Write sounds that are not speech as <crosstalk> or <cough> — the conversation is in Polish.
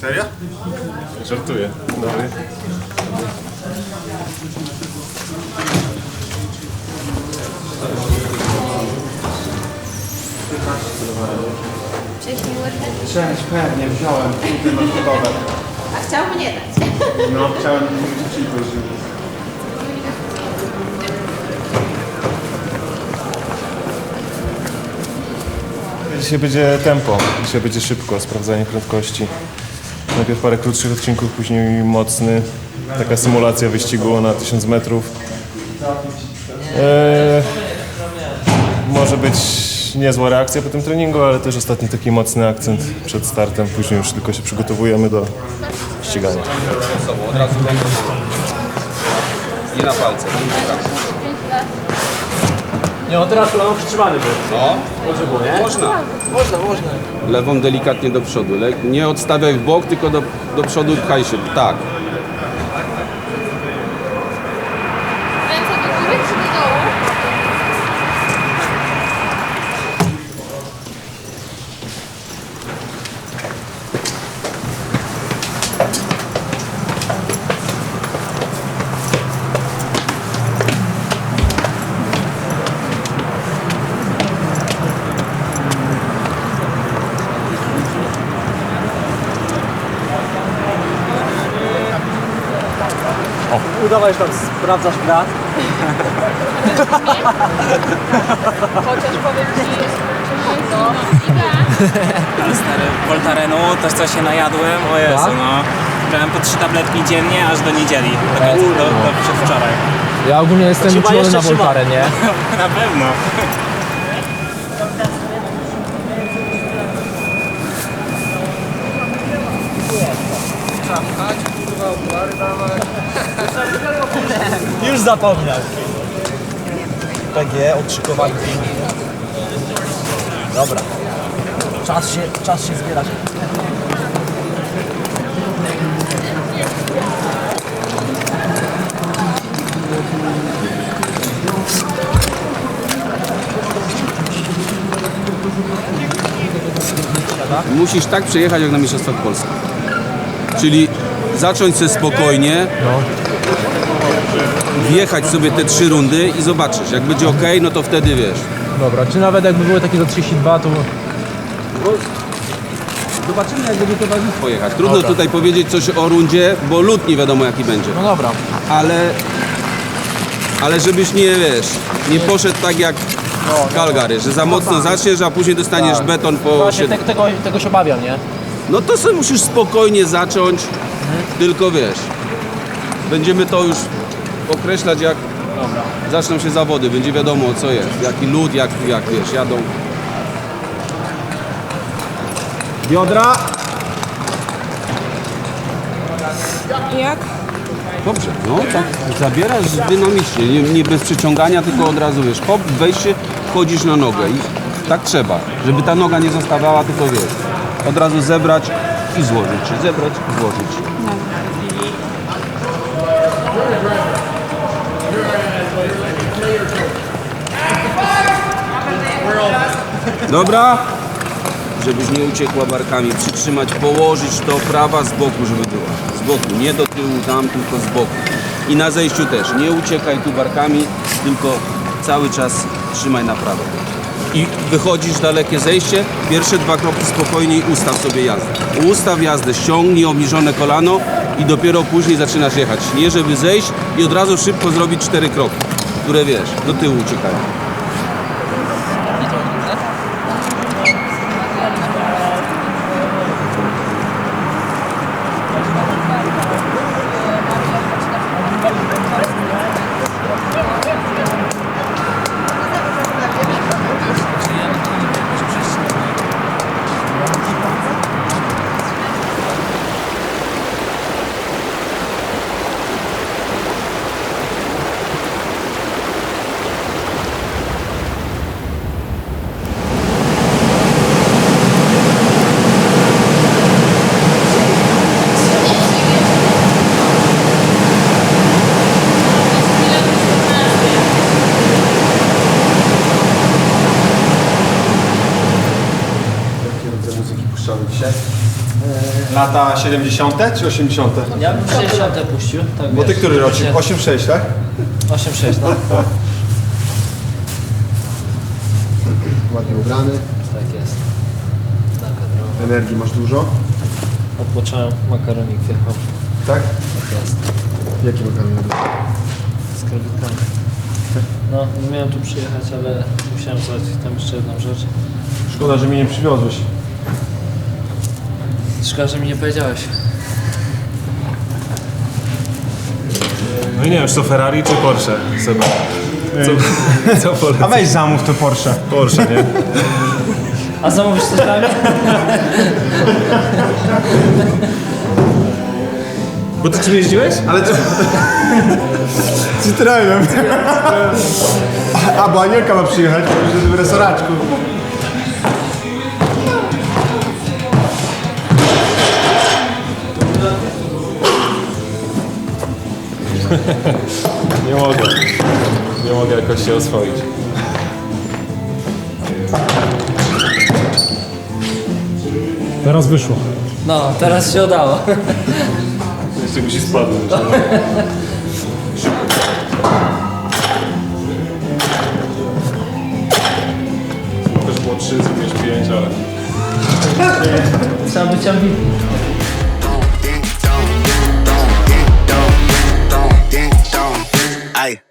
Serio? Żartuję. Dobry. Wcześniej łyżkę? Cześć, pewnie, wziąłem. Kurde, gotowe. A chciał mnie dać. <laughs> No, chciałem ci powiedzieć. Dzisiaj będzie tempo, dzisiaj będzie szybko, sprawdzanie prędkości. Najpierw parę krótszych odcinków, później mocny. Taka symulacja wyścigu na 1000 metrów. Eee, może być niezła reakcja po tym treningu, ale też ostatni taki mocny akcent przed startem. Później już tylko się przygotowujemy do ścigania. ręką. Nie na palce. Nie, no teraz kolano przytrzymany był. No, Może było, nie? można. Można, można. Lewą delikatnie do przodu. Le nie odstawiaj w bok, tylko do, do przodu pchaj się. Tak. Ręce do góry czy do dołu? Udawaj, że tam sprawdzasz brat. Chociaż powiem ci, no. Stary, Voltarenu, to co się najadłem, o Jezu, no. Brałem po trzy tabletki dziennie, aż do niedzieli, do, końca, do, do przedwczoraj. Ja ogólnie jestem Chyba uczulony jeszcze na trzyma. Voltaren, nie? <laughs> Na pewno. Już zapomniał. PG, odszykowany pięknie. Dobra. Czas się, czas się zbierać. Musisz tak przejechać jak na Mistrzostwach Polski. Czyli zacząć sobie spokojnie, wjechać sobie te trzy rundy i zobaczysz. Jak będzie ok, no to wtedy wiesz. Dobra, czy nawet jakby były takie za 32, to Zobaczymy jak będzie towarzystwo jechać. Trudno tutaj powiedzieć coś o rundzie, bo lód nie wiadomo jaki będzie. no dobra. ale ale żebyś nie wiesz, nie poszedł tak jak w Calgary, że za mocno zaczniesz, a później dostaniesz beton po Właśnie te, tego, tego się obawiam, nie? No to sobie musisz spokojnie zacząć, tylko wiesz, będziemy to już określać jak zaczną się zawody, będzie wiadomo co jest, jaki lód, jak, jak wiesz, jadą. Biodra. Jak? Dobrze, no tak zabierasz dynamicznie, nie, nie bez przyciągania, tylko od razu wiesz, hop, wejście, wchodzisz na nogę i tak trzeba, żeby ta noga nie zostawała, tylko wiesz, od razu zebrać i złożyć, zebrać i złożyć. Dobra, żebyś nie uciekła barkami, przytrzymać, położyć to prawa z boku, żeby była. Z boku, nie do tyłu tam, tylko z boku. I na zejściu też, nie uciekaj tu barkami, tylko cały czas trzymaj na prawo. I wychodzisz dalekie zejście, pierwsze dwa kroki spokojnie i ustaw sobie jazdę. Ustaw jazdę, ściągnij obniżone kolano i dopiero później zaczynasz jechać. Nie żeby zejść i od razu szybko zrobić cztery kroki, które wiesz, do tyłu uciekają. Lata 70. czy 80.? Ja bym 60 puścił. Tak Bo ty wiesz, który rocznik? się- 8-6, tak? 8-6, no. <laughs> Ładnie ubrany. Tak jest. Energii masz dużo. Odpocząłem, makaronik wjechał. Tak? Tak jest. Jaki makaron? Z krewetkami. No, nie miałem tu przyjechać, ale musiałem załatwić tam jeszcze jedną rzecz. Szkoda, że mnie nie przywiozłeś. Szkoda, że mi nie powiedziałeś. No i nie wiem, czy to Ferrari czy Porsche, Seba. Co, co? A weź zamów to Porsche. Porsche, nie? A zamówisz coś tam? Bo ty czym jeździłeś? Ale co? Citroenem. A, bo Anielka ma przyjechać, to już w resoraczku. <laughs> Nie mogę. Nie mogę jakoś się oswoić. Teraz wyszło. No, teraz się udało. <laughs> Jeszcze by się spadło. Też było 3, zrobiłeś 5, ale... Trzeba być ambitny.